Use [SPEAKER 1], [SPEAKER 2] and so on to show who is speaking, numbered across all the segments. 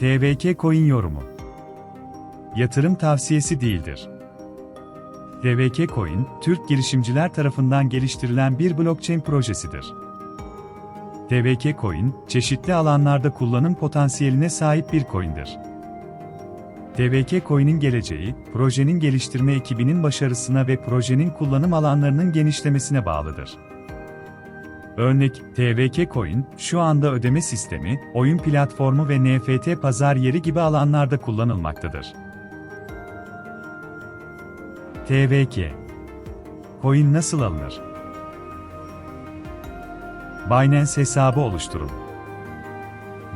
[SPEAKER 1] TVK Coin yorumu. Yatırım tavsiyesi değildir. TVK Coin, Türk girişimciler tarafından geliştirilen bir blockchain projesidir. TVK Coin, çeşitli alanlarda kullanım potansiyeline sahip bir coin'dir. TVK Coin'in geleceği, projenin geliştirme ekibinin başarısına ve projenin kullanım alanlarının genişlemesine bağlıdır. Örnek, TVK Coin, şu anda ödeme sistemi, oyun platformu ve NFT pazar yeri gibi alanlarda kullanılmaktadır. TVK Coin nasıl alınır? Binance hesabı oluşturun.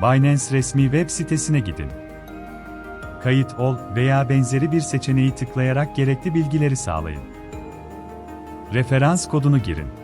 [SPEAKER 1] Binance resmi web sitesine gidin. Kayıt ol veya benzeri bir seçeneği tıklayarak gerekli bilgileri sağlayın. Referans kodunu girin.